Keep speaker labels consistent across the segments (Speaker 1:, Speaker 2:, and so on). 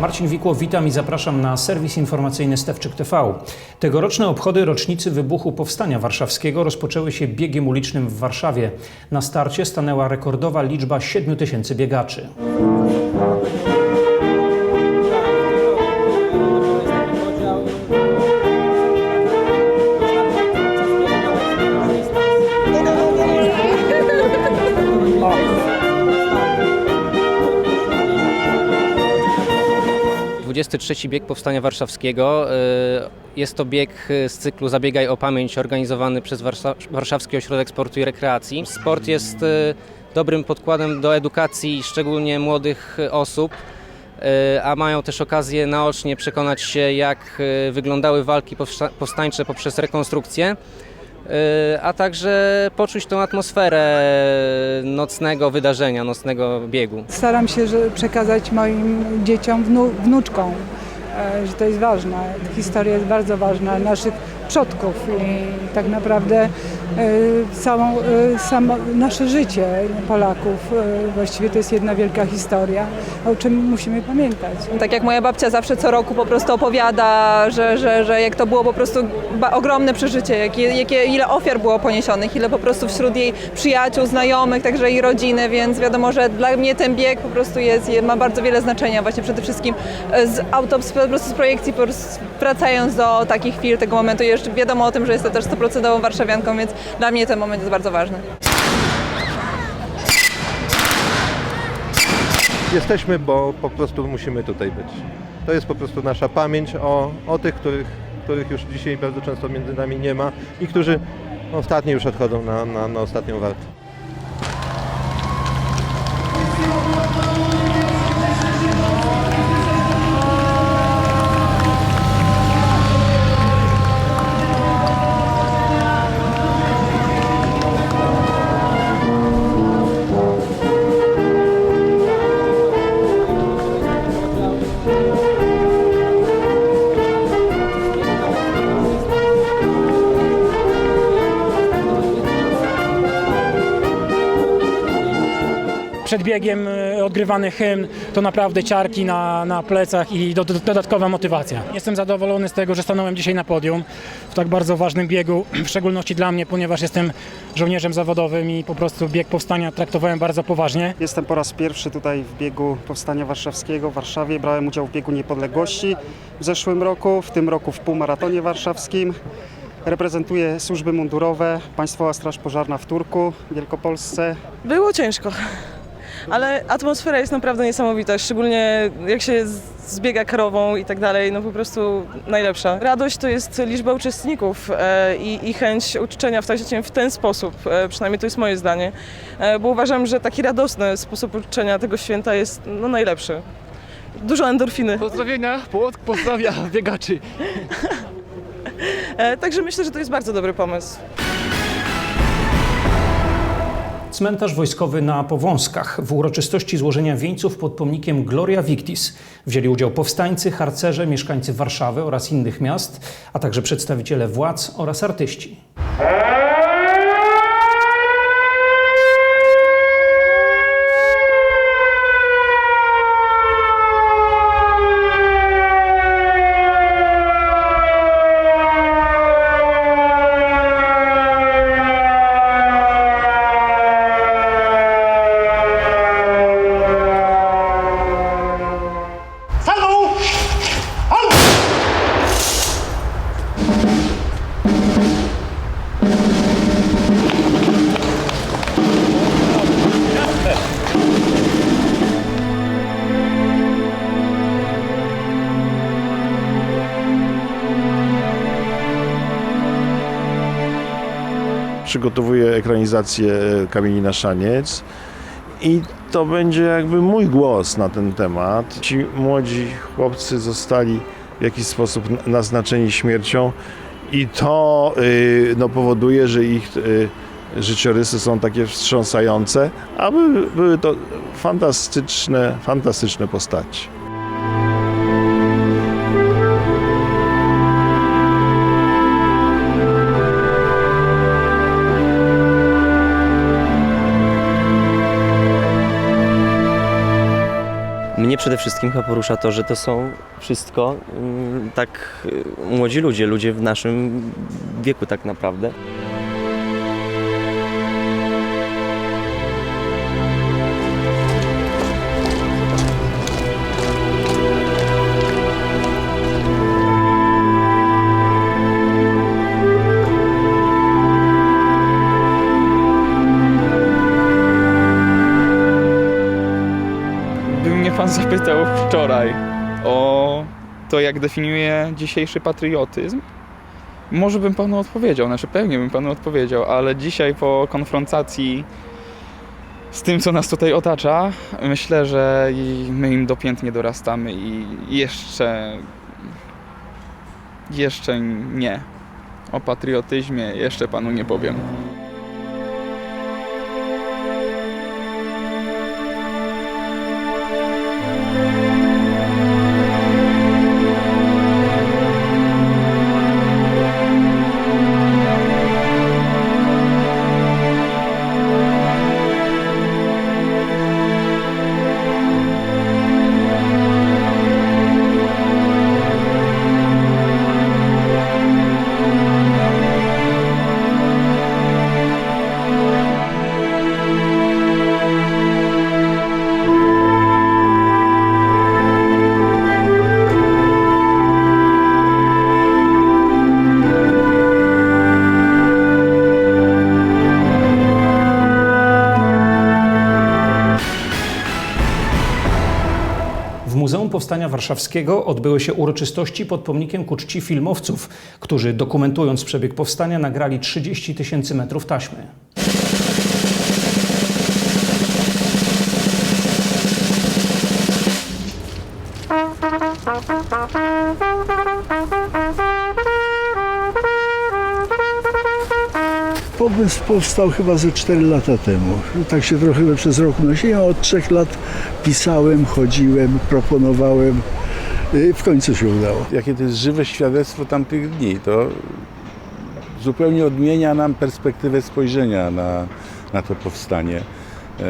Speaker 1: Marcin Wikło, witam i zapraszam na serwis informacyjny Stewczyk TV. Tegoroczne obchody rocznicy wybuchu Powstania Warszawskiego rozpoczęły się biegiem ulicznym w Warszawie. Na starcie stanęła rekordowa liczba 7 tysięcy biegaczy.
Speaker 2: 23 bieg Powstania Warszawskiego. Y, Jest to bieg z cyklu Zabiegaj o pamięć organizowany przez Warsza- Warszawski Ośrodek Sportu i Rekreacji. Sport jest y, dobrym podkładem do edukacji, szczególnie młodych osób, y, a mają też okazję naocznie przekonać się, jak wyglądały walki powsta- powstańcze poprzez rekonstrukcję. Y, A także poczuć tą atmosferę nocnego wydarzenia, nocnego biegu.
Speaker 3: Staram się przekazać moim dzieciom, wnu, wnuczkom, e, że to jest ważne. Historia jest bardzo ważna naszych przodków i tak naprawdę e, całą, e, samo nasze życie Polaków e, właściwie to jest jedna wielka historia, o czym musimy pamiętać.
Speaker 4: Tak jak moja babcia zawsze co roku po prostu opowiada, że, że, że jak to było po prostu ogromne przeżycie, jakie, jakie, ile ofiar było poniesionych, ile po prostu wśród jej przyjaciół, znajomych, także i rodziny, więc wiadomo, że dla mnie ten bieg po prostu jest, je- ma bardzo wiele znaczenia właśnie przede wszystkim z autops, po prostu z projekcji, po prostu wracając do takich chwil, tego momentu. Jeszcze wiadomo o tym, że jestem też 100% warszawianką, więc dla mnie ten moment jest bardzo ważny.
Speaker 5: Jesteśmy, bo po prostu musimy tutaj być. To jest po prostu nasza pamięć o, o tych, których, których już dzisiaj bardzo często między nami nie ma i którzy ostatnio już odchodzą na, na, na ostatnią walkę.
Speaker 6: Przed biegiem e, odgrywany hymn to naprawdę ciarki na, na plecach i do, do, dodatkowa motywacja. Jestem zadowolony z tego, że stanąłem dzisiaj na podium w tak bardzo ważnym biegu, w szczególności dla mnie, ponieważ jestem żołnierzem zawodowym i po prostu bieg powstania traktowałem bardzo poważnie.
Speaker 7: Jestem po raz pierwszy tutaj w biegu Powstania Warszawskiego w Warszawie. Brałem udział w biegu Niepodległości w zeszłym roku, w tym roku w półmaratonie warszawskim. Reprezentuję służby mundurowe, Państwowa Straż Pożarna w Turku, Wielkopolsce.
Speaker 8: Było ciężko, ale atmosfera jest naprawdę niesamowita, szczególnie jak się zbiega karową i tak dalej, no po prostu najlepsza. Radość to jest liczba uczestników e, i, i chęć uczczenia w, takim- w ten sposób, e, przynajmniej to jest moje zdanie, e, bo uważam, że taki radosny sposób uczczenia tego święta jest no, najlepszy. Dużo endorfiny.
Speaker 9: Pozdrowienia, Płock pozdrawia biegaczy.
Speaker 8: Także myślę, że to jest bardzo dobry pomysł.
Speaker 1: Cmentarz wojskowy na Powązkach. W uroczystości złożenia wieńców pod pomnikiem Gloria Victis wzięli udział powstańcy, harcerze, mieszkańcy Warszawy oraz innych miast, a także przedstawiciele władz oraz artyści.
Speaker 10: Przygotowuję ekranizację Kamieni na Szaniec i to będzie jakby mój głos na ten temat. Ci młodzi chłopcy zostali w jakiś sposób naznaczeni śmiercią i to y, no, powoduje, że ich y, życiorysy są takie wstrząsające, a były, były to fantastyczne, fantastyczne postaci.
Speaker 2: Mnie
Speaker 11: przede wszystkim chyba porusza to, że to są wszystko mm, tak y, młodzi ludzie, ludzie w naszym wieku tak naprawdę.
Speaker 12: Wczoraj o to, jak definiuje dzisiejszy patriotyzm, może bym panu odpowiedział, znaczy pewnie bym panu odpowiedział, ale dzisiaj po konfrontacji z tym, co nas tutaj otacza, myślę, że my im dopiętnie dorastamy i jeszcze, jeszcze nie. O patriotyzmie jeszcze panu nie powiem.
Speaker 1: W Muzeum Powstania Warszawskiego odbyły się uroczystości pod pomnikiem ku czci filmowców, którzy dokumentując przebieg powstania nagrali 30 tysięcy metrów taśmy.
Speaker 13: Pomysł powstał chyba ze 4 lata temu. Tak się trochę przez rok nosiłem. Od 3 lat pisałem, chodziłem, proponowałem. I w końcu się udało.
Speaker 14: Jakie to jest żywe świadectwo tamtych dni. To zupełnie odmienia nam perspektywę spojrzenia na, na to powstanie. E,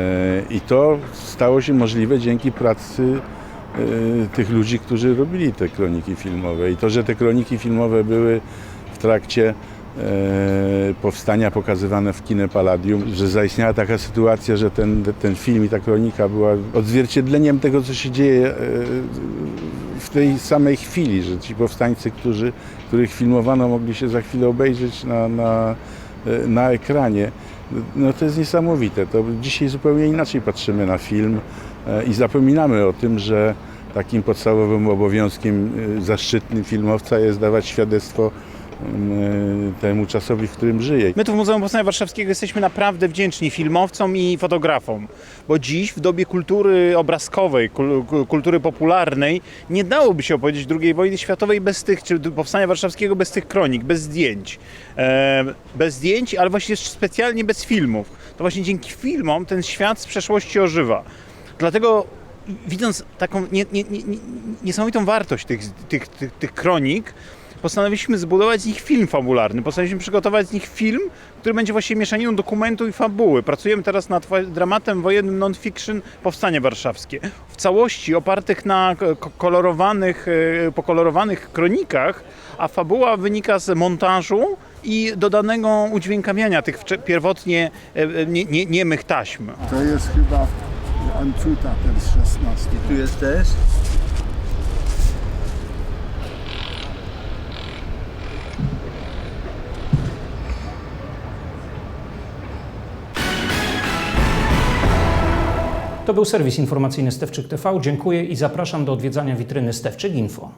Speaker 14: I to stało się możliwe dzięki pracy e, tych ludzi, którzy robili te kroniki filmowe. I to, że te kroniki filmowe były w trakcie powstania pokazywane w kinie Palladium, że zaistniała taka sytuacja, że ten, ten film i ta kronika była odzwierciedleniem tego, co się dzieje e, w tej samej chwili, że ci powstańcy, którzy, których filmowano, mogli się za chwilę obejrzeć na, na, e, na ekranie. No to jest niesamowite. To dzisiaj zupełnie inaczej patrzymy na film e, i zapominamy o tym, że takim podstawowym obowiązkiem zaszczytnym filmowca jest dawać świadectwo temu czasowi, w którym żyje.
Speaker 15: My tu w Muzeum Powstania Warszawskiego jesteśmy naprawdę wdzięczni filmowcom i fotografom, bo dziś w dobie kultury obrazkowej, kul- kul- kultury popularnej nie dałoby się opowiedzieć II wojny światowej bez tych, czy Powstania Warszawskiego bez tych kronik, bez zdjęć. Bez zdjęć, ale właśnie specjalnie bez filmów. To właśnie dzięki filmom ten świat z przeszłości ożywa. Dlatego widząc taką nie, nie, nie- niesamowitą wartość tych, tych, tych, tych kronik, postanowiliśmy zbudować z nich film fabularny. Postanowiliśmy przygotować z nich film, który będzie właśnie mieszaniną dokumentu i fabuły. Pracujemy teraz nad dramatem wojennym non-fiction Powstanie Warszawskie. W całości opartych na ko- kolorowanych, e, pokolorowanych kronikach, a fabuła wynika z montażu i dodanego udźwiękawiania tych pierwotnie e, e, nie, nie, niemych taśm.
Speaker 13: To jest chyba Antuta, ten z 16. Tu jest też?
Speaker 1: To był serwis informacyjny Stewczyk TV. Dziękuję i zapraszam do odwiedzania witryny Stewczyk Info.